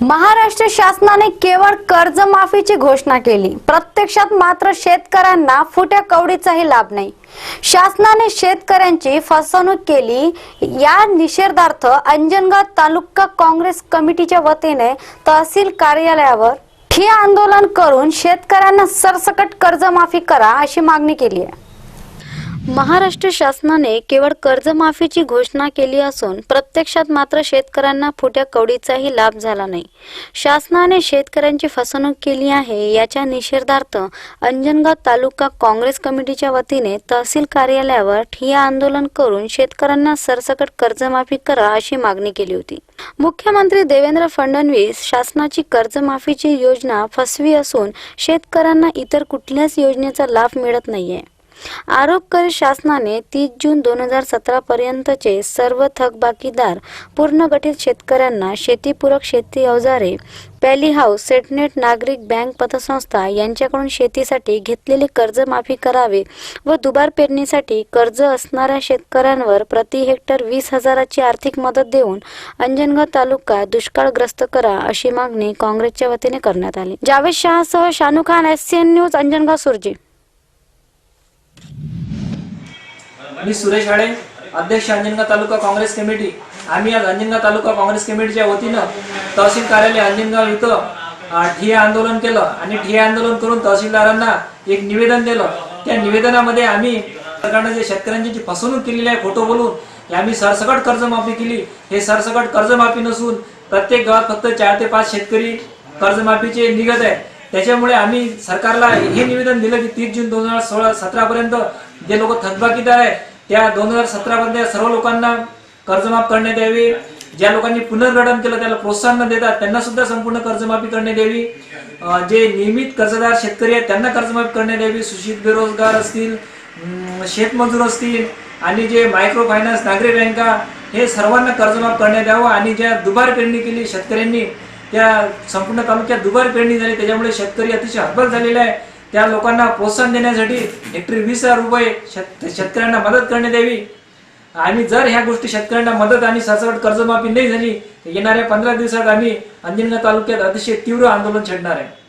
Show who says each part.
Speaker 1: महाराष्ट्र शासनाने केवळ कर्जमाफीची घोषणा केली. प्रत्यक्षात मात्र शेतकऱ्यांना फुट्या कवडीचाही लाभ नाही. शासनाने शेतकऱ्यांची फसवणूक केली. या निषेधार्थ अंजनगाव तालुका काँग्रेस कमिटीच्या वतीने तहसील कार्यालयावर ठिय्या आंदोलन करून शेतकऱ्यांना सरसकट कर्जमाफी करा अशी मागणी केली आहे. महाराष्ट्र शासनाने केवळ कर्जमाफीची घोषणा केली असून प्रत्यक्षात मात्र शेतकऱ्यांना फुट्या कवडीचाही लाभ झाला नाही. शासनाने शेतकऱ्यांची फसवणूक केली आहे याच्या निषेधार्थ अंजनगाव तालुका काँग्रेस कमिटीच्या वतीने तहसील कार्यालयावर ठिया आंदोलन करून शेतकऱ्यांना सरसकट कर्जमाफी करा अशी मागणी केली होती. मुख्यमंत्री देवेंद्र फडणवीस शासनाची कर्जमाफीची योजना फसवी असून शेतकऱ्यांना इतर कुठल्याच योजनेचा लाभ मिळत नाहीये. आरोप करीत शासनाने तीस जून दोन हजार सतरा पर्यंतचे सर्व थकबाकीदार पूर्णगठित शेतकऱ्यांना शेतीपूरक शेती अवजारे पॅली हाऊस सेटनेट नागरिक बँक पतसंस्था यांच्याकडून शेतीसाठी घेतलेले कर्ज माफी करावे व दुबार पेरणीसाठी कर्ज असणाऱ्या शेतकऱ्यांवर प्रति हेक्टर वीस हजाराची आर्थिक मदत देऊन अंजनगाव तालुका दुष्काळग्रस्त करा अशी मागणी काँग्रेसच्या वतीने करण्यात आली. Javed शहासह Shanu Khan S N news Anjangaon Surji.
Speaker 2: मी सुरेश हाडे अध्यक्ष अंजनगाव तालुका काँग्रेस कमिटी. आम्ही आज अंजनगाव तालुका काँग्रेस कमिटीच्या वतीनं तहसील कार्यालय अंजनगाव इथं अ, ठिय्या आंदोलन केलं आणि ठिय्या आंदोलन करून तहसीलदारांना एक निवेदन दिलं. त्या निवेदनामध्ये आम्ही सरकारने जे शेतकऱ्यांची जी फसवणूक केलेली आहे खोटो बोलून हे आम्ही सरसकट कर्जमाफी केली. हे सरसकट कर्जमाफी नसून प्रत्येक गावात फक्त चार ते पाच शेतकरी कर्जमाफीचे निघत आहे त्याच्यामुळे आम्ही सरकारला हे निवेदन दिलं की तीस जून दोन हजार सोळा सतरा पर्यंत जे लोक थकबाकीदार आहे त्या दोन हजार सतरा मध्ये सर्व लोकांना कर्जमाफ करण्यात यावी. ज्या लोकांनी पुनर्गठन केलं त्याला प्रोत्साहन न देतात. त्यांना सुद्धा संपूर्ण कर्जमाफी करण्यात यावी. जे नियमित कर्जदार शेतकरी आहेत त्यांना कर्जमाफी करण्यात यावी. सुशिक्षित बेरोजगार असतील शेतमजूर असतील आणि जे मायक्रो फायनान्स नागरी बँका हे सर्वांना कर्जमाफ करण्यात यावं. आणि ज्या दुबार पेरणी केली शेतकऱ्यांनी त्या संपूर्ण तालुक्यात दुबार पेरणी झाली. त्याच्यामुळे शेतकरी अतिशय हतबल झालेला आहे. त्या लोकांना प्रोत्साहन देण्यासाठी हेक्टरी वीस हजार रुपये शेत- शेतकऱ्यांना मदत करण्यात यावी. आणि जर ह्या गोष्टी शेतकऱ्यांना मदत आणि सरसकट कर्जमाफी नाही झाली तर येणाऱ्या पंधरा दिवसात आम्ही अंजनगाव तालुक्यात अतिशय तीव्र आंदोलन छेडणार आहे.